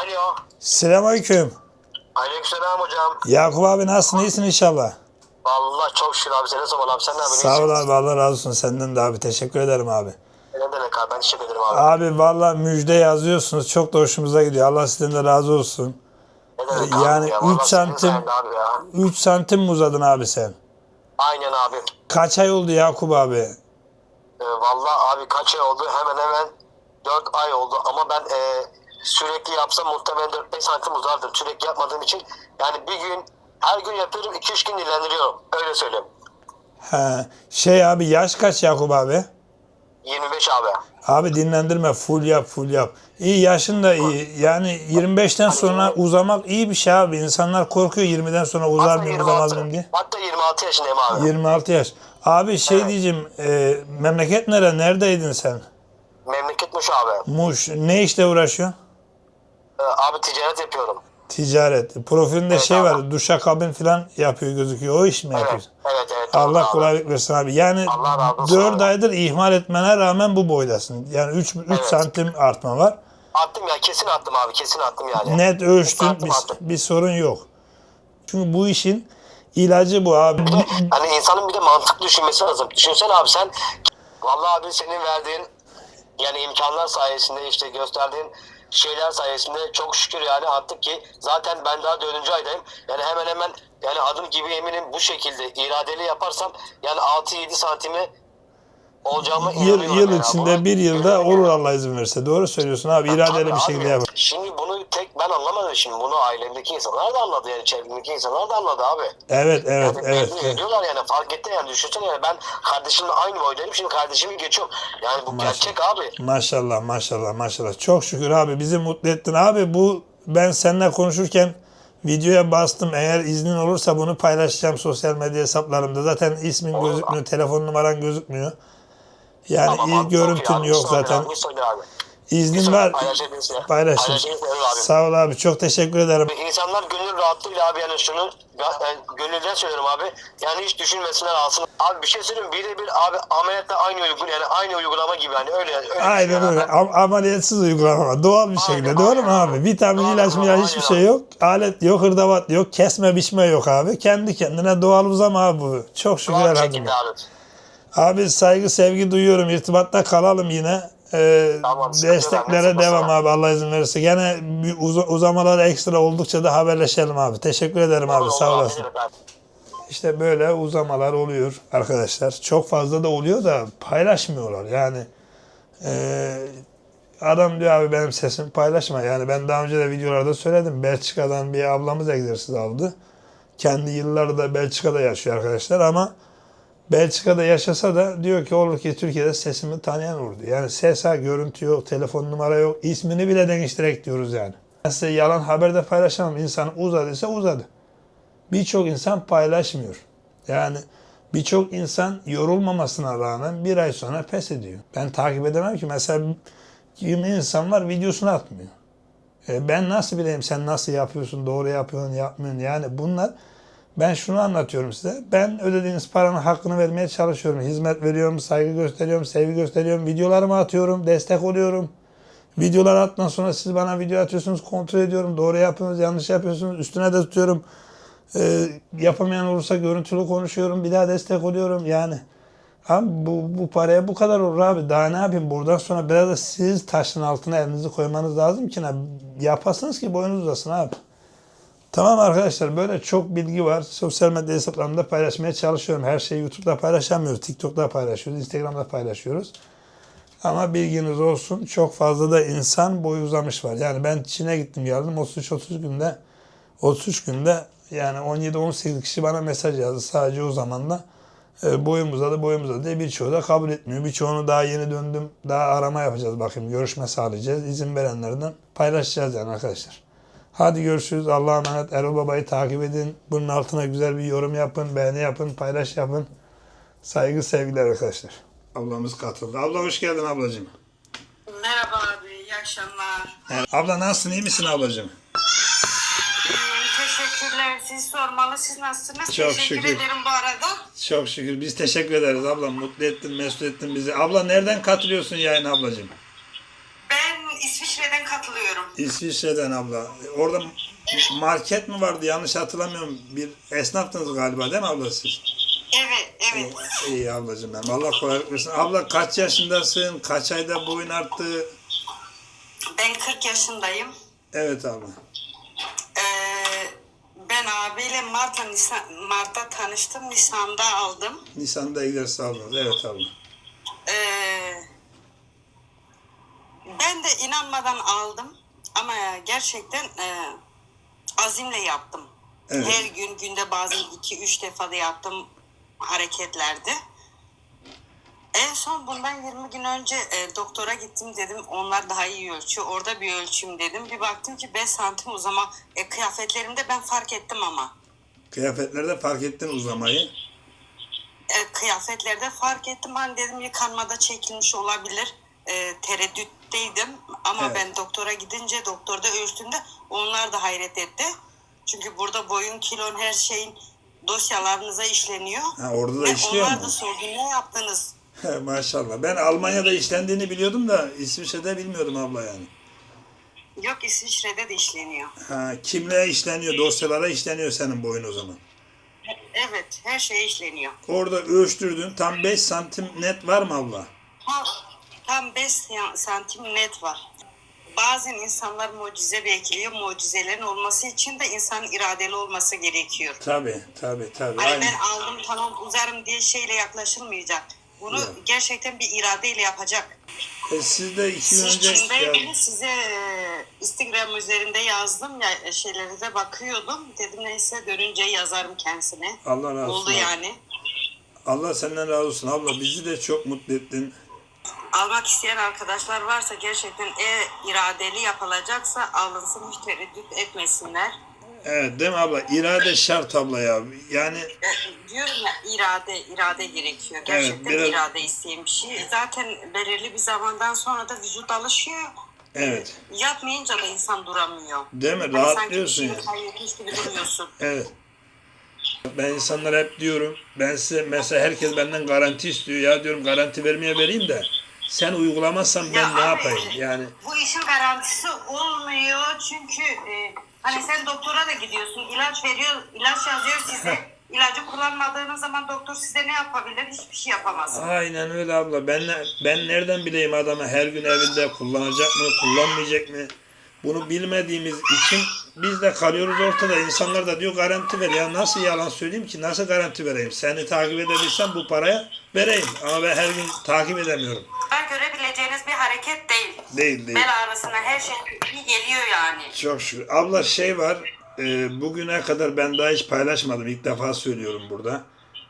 Alo. Selamünaleyküm. Aleykümselam hocam. Yakup abi nasılsın? İyisin inşallah. Vallahi çok şükür abi. Seni sormalı abi. Sen ne yapıyorsun? Sağ ol abi Allah razı olsun senden de abi. Teşekkür ederim abi. Ne demek abi? Ben teşekkür ederim abi. Abi valla müjde yazıyorsunuz. Çok da hoşumuza gidiyor. Allah sizden de razı olsun. Ne demek yani ya? üç Vallahi senin santim- sayende Abi ya. 3 santim mi uzadın abi sen? Aynen abi. Kaç ay oldu Yakup abi? Ee, vallahi abi kaç ay oldu? Hemen hemen 4 ay oldu. Ama ben e, sürekli yapsam muhtemelen 4-5 santim uzardım. Sürekli yapmadığım için. Yani bir gün her gün yapıyorum 2-3 gün dinlendiriyorum. Öyle söyleyeyim. He, şey abi yaş kaç Yakup abi? 25 abi. Abi dinlendirme full yap full yap. İyi yaşın da iyi. Yani 25'ten sonra uzamak iyi bir şey abi. İnsanlar korkuyor 20'den sonra uzar mıyım uzamaz 26, mıyım diye. hatta 26 yaşındayım abi. 26 yaş. Abi şey Evet. diyeceğim, e, memleket nere? Neredeydin sen? Memleketmiş abi. Muş. Ne işle uğraşıyorsun? Ee, abi ticaret yapıyorum. Ticaret. Profilinde Evet şey abi. var, duşakabin falan yapıyor gözüküyor. O iş mi Evet, yapıyorsun? evet, evet. Allah abi. kolaylık versin abi. Yani Allah razı olsun 4 abi. aydır ihmal etmene rağmen bu boydasın. Yani 3 3 Evet. santim artma var. Attım ya kesin attım abi kesin attım yani. Net ölçtün, santim bir, attım. bir sorun yok. Çünkü bu işin ilacı bu abi. Bir de hani insanın bir de mantık düşünmesi lazım. Düşünsene abi sen vallahi abi senin verdiğin yani imkanlar sayesinde işte gösterdiğin şeyler sayesinde çok şükür yani artık ki zaten ben daha dördüncü aydayım. Yani hemen hemen yani adım gibi eminim bu şekilde iradeli yaparsam yani 6-7 santimi olacağımı Yıl, inanıyorum yıl yani. içinde Bunu bir yılda olur. Allah izin verirse. Doğru söylüyorsun abi. İradeli Tabii bir şekilde abi. yapar. Şimdi bunu tek ben anlamadım şimdi. Bunu ailemdeki insanlar da anladı yani çevremdeki insanlar da anladı abi. Evet, evet, Yani evet. memnun evet. ediyorlar yani fark etti yani düşünsene yani ben kardeşimle aynı boydayım şimdi kardeşimi geçiyorum. Yani bu Maşallah. gerçek abi. Maşallah maşallah maşallah. Çok şükür abi bizi mutlu ettin. Abi bu ben seninle konuşurken videoya bastım. Eğer iznin olursa bunu paylaşacağım sosyal medya hesaplarımda. Zaten ismin Olur. gözükmüyor, telefon numaran gözükmüyor. Yani Tamam iyi abi, görüntün abi, yok sorun zaten. Abi, abi. İznin sorun, var. Paylaşın. Abi. Sağ ol abi. Çok teşekkür ederim. İnsanlar gönül rahatlığıyla abi yani şunu yani gönülden söylüyorum abi. Yani hiç düşünmesinler alsın. Abi bir şey söyleyeyim birebir abi ameliyatta aynı uygun yani aynı uygulama gibi hani öyle öyle. Aynen düşünüyorum öyle. Am- ameliyatsız uygulama. Doğal bir şekilde. Aynen, Doğru mu aynen. abi? Vitamin, Doğal ilaç, milaç hiçbir aynen. şey yok. Alet yok, hırdavat yok. Kesme, biçme yok abi. Kendi kendine doğal uzama abi bu. Çok şükür elhamdülillah. Abi. Saygı sevgi duyuyorum. İrtibatta kalalım yine. Ee, Tamam, desteklere devam abi Allah izin verirse. Gene uza- uzamalar ekstra oldukça da haberleşelim abi. Teşekkür ederim abi. Olur, Sağ olasın. İşte böyle uzamalar oluyor arkadaşlar. Çok fazla da oluyor da paylaşmıyorlar. Yani eee, adam diyor abi benim sesimi paylaşma. Yani ben daha önce de videolarda söyledim. Belçika'dan bir ablamız egzersiz aldı. Kendi yılları da Belçika'da yaşıyor arkadaşlar ama Belçika'da yaşasa da diyor ki olur ki Türkiye'de sesimi tanıyan olurdu. Yani ses ha, görüntü yok, telefon numara yok, ismini bile değiştirerek diyoruz yani. Ben size yalan haber de paylaşamam. İnsan uzadıysa uzadı. Birçok insan paylaşmıyor. Yani birçok insan yorulmamasına rağmen bir ay sonra pes ediyor. Ben takip edemem ki. Mesela kimi insan var videosunu atmıyor. E ben nasıl bileyim sen nasıl yapıyorsun, doğru yapıyorsun, yapmıyorsun. Yani bunlar ben şunu anlatıyorum size. Ben ödediğiniz paranın hakkını vermeye çalışıyorum. Hizmet veriyorum, saygı gösteriyorum, sevgi gösteriyorum. Videolarımı atıyorum, destek oluyorum. Videolar attıktan sonra siz bana video atıyorsunuz, kontrol ediyorum. Doğru yapıyorsunuz, yanlış yapıyorsunuz. Üstüne de tutuyorum. Ee, yapamayan olursa görüntülü konuşuyorum. Bir daha destek oluyorum. Yani abi bu, bu paraya bu kadar olur abi. Daha ne yapayım? Buradan sonra biraz da siz taşın altına elinizi koymanız lazım ki ne? Yapasınız ki boyunuz uzasın abi. Tamam arkadaşlar böyle çok bilgi var. Sosyal medya hesaplarımda paylaşmaya çalışıyorum. Her şeyi YouTube'da paylaşamıyoruz. TikTok'ta paylaşıyoruz. Instagram'da paylaşıyoruz. Ama bilginiz olsun çok fazla da insan boyu uzamış var. Yani ben Çin'e gittim geldim 33-30 günde 33 günde yani 17-18 kişi bana mesaj yazdı sadece o zamanda. E, boyum uzadı boyum uzadı diye birçoğu da kabul etmiyor. Birçoğunu daha yeni döndüm. Daha arama yapacağız bakayım. Görüşme sağlayacağız. İzin verenlerden paylaşacağız yani arkadaşlar. Hadi görüşürüz. Allah'a emanet. Erol Baba'yı takip edin. Bunun altına güzel bir yorum yapın. Beğeni yapın. Paylaş yapın. Saygı sevgiler arkadaşlar. Ablamız katıldı. Abla hoş geldin ablacığım. Merhaba abi, iyi akşamlar. Yani, abla nasılsın? iyi misin ablacığım? Teşekkürler. Siz sormalı, siz nasılsınız? Çok Teşekkür şükür. ederim bu arada. Çok şükür. Biz teşekkür ederiz abla. Mutlu ettin, mesut ettin bizi. Abla nereden katılıyorsun yayına ablacığım? İsviçre'den abla. Orada market mi vardı yanlış hatırlamıyorum. Bir esnaftınız galiba değil mi abla siz? Evet, evet. İyi ablacığım ben. Allah kolaylık versin. Abla kaç yaşındasın? Kaç ayda boyun arttı? Ben 40 yaşındayım. Evet abla. Ee, ben abiyle Mart'ta, Nisan, Mart'ta tanıştım. Nisan'da aldım. Nisan'da egzersiz aldınız. Evet abla. Ee, ben de inanmadan aldım. Ama gerçekten e, azimle yaptım. Evet. Her gün günde bazen 2-3 defa da yaptım hareketlerde. En son bundan 20 gün önce e, doktora gittim dedim. Onlar daha iyi ölçüyor. Orada bir ölçüm dedim. Bir baktım ki 5 santim uzama. E, kıyafetlerimde ben fark ettim ama. Kıyafetlerde fark ettin uzamayı. E, kıyafetlerde fark ettim. Hani dedim yıkanmada çekilmiş olabilir. E, tereddütteydim. Ama Evet. ben doktora gidince doktorda ölçtüğümde onlar da hayret etti. Çünkü burada boyun, kilon, her şeyin dosyalarınıza işleniyor. Ha, orada da Ve işliyor onlar mu? da sordu ne yaptınız? Maşallah. Ben Almanya'da işlendiğini biliyordum da İsviçre'de bilmiyordum abla yani. Yok İsviçre'de de işleniyor. Ha, kimliğe işleniyor, dosyalara işleniyor senin boyun o zaman. Evet her şey işleniyor. Orada ölçtürdün. Tam 5 santim net var mı abla? Tam, tam 5 santim net var. Bazen insanlar mucize bekliyor. Mucizelerin olması için de insanın iradeli olması gerekiyor. Tabii, tabii, tabii. Hani ben aldım tamam uzarım diye şeyle yaklaşılmayacak. Bunu Evet. gerçekten bir iradeyle yapacak. E, siz de iki gün önce... Çin'deydiniz Ya, size e, Instagram üzerinde yazdım ya e, şeylerinize bakıyordum. Dedim neyse dönünce yazarım kendisine. Allah razı olsun. Oldu yani. Allah senden razı olsun. Abla bizi de çok mutlu ettin. Almak isteyen arkadaşlar varsa gerçekten e iradeli yapılacaksa alınsın hiç tereddüt etmesinler. Evet değil mi abla? İrade şart abla ya. Yani E, diyorum ya irade irade gerekiyor. Gerçekten biraz- irade isteyen bir şey. Zaten belirli bir zamandan sonra da vücut alışıyor. evet. Yapmayınca da insan duramıyor. Değil mi? Sanki bir Rahatlıyorsun şeyi yani. kaybetmiş gibi duruyorsun. Evet. Ben insanlara hep diyorum. Ben size mesela herkes benden garanti istiyor. Ya diyorum garanti vermeye vereyim de sen uygulamazsan ben Ya ne abi, yapayım? Yani Bu işin garantisi olmuyor çünkü e, hani sen doktora da gidiyorsun, ilaç veriyor, ilaç yazıyor size. İlacı kullanmadığınız zaman doktor size ne yapabilir? Hiçbir şey yapamaz. aynen öyle abla. Ben ben nereden bileyim adamı her gün evinde kullanacak mı, kullanmayacak mı? Bunu bilmediğimiz için biz de kalıyoruz ortada. İnsanlar da diyor garanti ver. Ya nasıl yalan söyleyeyim ki? Nasıl garanti vereyim? Seni takip edebilsem bu paraya vereyim. Ama ben her gün takip edemiyorum. Değil. Değil. Bel ağrısına her şey iyi geliyor yani. Çok şükür. Abla şey var. e, bugüne kadar ben daha hiç paylaşmadım. İlk defa söylüyorum burada.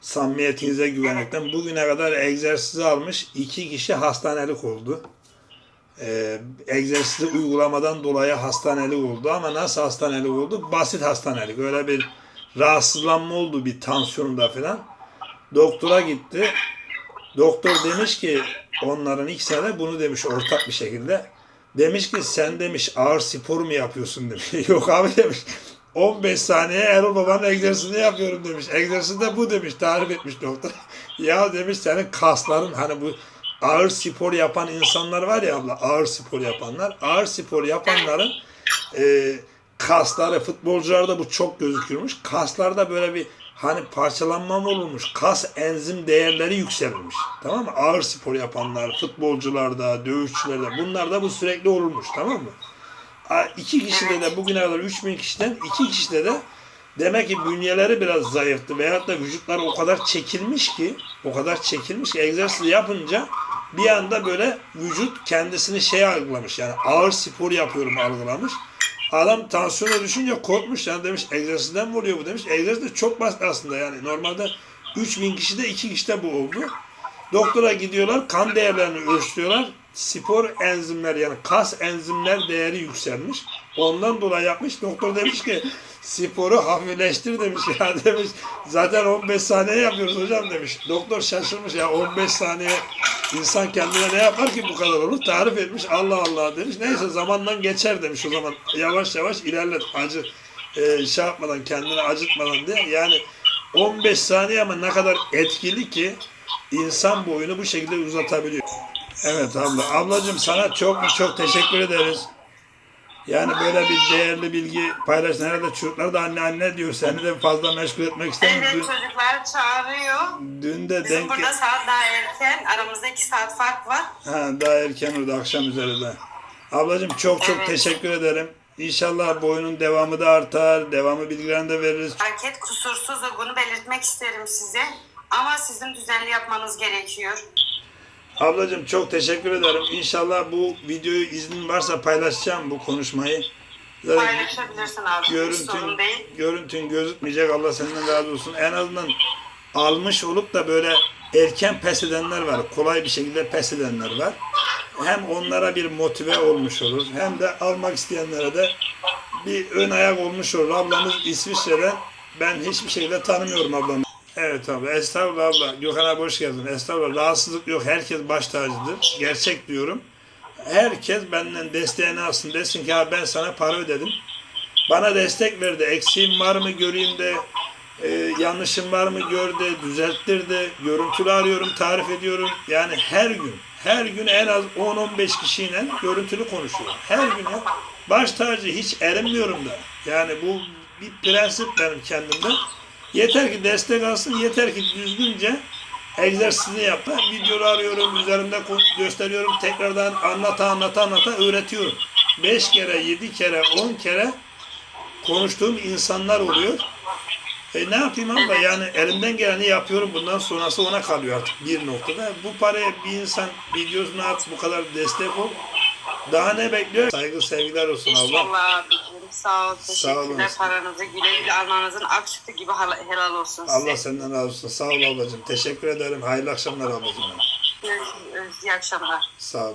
Samimiyetinize güvenekten. Bugüne kadar egzersizi almış iki kişi hastanelik oldu. E, egzersizi uygulamadan dolayı hastanelik oldu. Ama nasıl hastanelik oldu? Basit hastanelik. Öyle bir rahatsızlanma oldu bir tansiyonunda falan. Doktora gitti. Doktor demiş ki onların ikisine de bunu demiş ortak bir şekilde. Demiş ki sen demiş ağır spor mu yapıyorsun demiş. Yok abi demiş. 15 saniye Erol Baba'nın egzersizini yapıyorum demiş. Egzersiz de bu demiş. Tarif etmiş doktor. ya demiş senin kasların hani bu ağır spor yapan insanlar var ya abla ağır spor yapanlar. Ağır spor yapanların e, kasları futbolcularda bu çok gözükürmüş. Kaslarda böyle bir hani parçalanma mı olurmuş? Kas enzim değerleri yükselmiş. Tamam mı? Ağır spor yapanlar, futbolcularda, dövüşçülerde bunlarda bu sürekli olurmuş. Tamam mı? İki kişide de bugüne kadar 3000 kişiden iki kişide de demek ki bünyeleri biraz zayıftı veyahut da vücutları o kadar çekilmiş ki o kadar çekilmiş ki egzersiz yapınca bir anda böyle vücut kendisini şey algılamış yani ağır spor yapıyorum algılamış. Adam tansiyona düşünce korkmuş yani demiş egzersizden mi oluyor bu demiş. Egzersiz de çok basit aslında yani normalde 3000 kişide 2 kişide bu oldu. Doktora gidiyorlar, kan değerlerini ölçüyorlar. Spor enzimler yani kas enzimler değeri yükselmiş. Ondan dolayı yapmış. Doktor demiş ki sporu hafifleştir demiş ya demiş. Zaten 15 saniye yapıyoruz hocam demiş. Doktor şaşırmış ya 15 saniye insan kendine ne yapar ki bu kadar olur? Tarif etmiş Allah Allah demiş. Neyse zamandan geçer demiş o zaman. Yavaş yavaş ilerlet acı e, şey yapmadan kendini acıtmadan diye. Yani 15 saniye ama ne kadar etkili ki insan boyunu bu şekilde uzatabiliyor. Evet abla. Ablacığım sana çok çok teşekkür ederiz. Yani böyle bir değerli bilgi paylaşın. Herhalde çocuklar da anne anne diyor. Seni de fazla meşgul etmek istemiyorum. Evet Dün, çocuklar çağırıyor. dün de Bizim denk... burada saat daha erken. Aramızda iki saat fark var. Ha, daha erken orada akşam üzerinde. Ablacığım çok çok Evet. teşekkür ederim. İnşallah bu oyunun devamı da artar. Devamı bilgilerini de veririz. Hareket kusursuz bunu belirtmek isterim size. Ama sizin düzenli yapmanız gerekiyor. Ablacığım çok teşekkür ederim. İnşallah bu videoyu iznin varsa paylaşacağım bu konuşmayı. Zaten Paylaşabilirsin abi. Hiç görüntün, sorun değil. görüntün gözükmeyecek. Allah senden razı olsun. En azından almış olup da böyle erken pes edenler var. Kolay bir şekilde pes edenler var. Hem onlara bir motive olmuş olur. Hem de almak isteyenlere de bir ön ayak olmuş olur. Ablamız İsviçre'den. Ben hiçbir şekilde tanımıyorum ablamı. Evet abi. Estağfurullah abla. Gökhan abi hoş geldin. Estağfurullah. Rahatsızlık yok. Herkes baş tacıdır. Gerçek diyorum. Herkes benden desteğini alsın. Desin ki abi ben sana para ödedim. Bana destek verdi. Eksiğim var mı göreyim de e, yanlışım var mı gör de düzelttir de görüntülü arıyorum tarif ediyorum. Yani her gün her gün en az 10-15 kişiyle görüntülü konuşuyorum. Her gün ya. Baş tacı hiç erinmiyorum da. Yani bu bir prensip benim kendimde. Yeter ki destek alsın, yeter ki düzgünce egzersizini yapar. Videoları arıyorum, üzerimde ko- gösteriyorum. Tekrardan anlata anlata anlata öğretiyorum. 5 kere, 7 kere, 10 kere konuştuğum insanlar oluyor. E ne yapayım abla yani elimden geleni yapıyorum bundan sonrası ona kalıyor artık bir noktada. Bu paraya bir insan videosuna at bu kadar destek ol. Daha ne bekliyor? Saygı sevgiler olsun abla. İnşallah. Sağ ol. Sağ. Teşekkürler. Paranızı güle güle almanızın ak sütü gibi helal olsun size. Allah senden razı olsun. Sağ ol ablacığım. Teşekkür ederim. Hayırlı akşamlar ablacığım. İyi akşamlar. Sağ ol.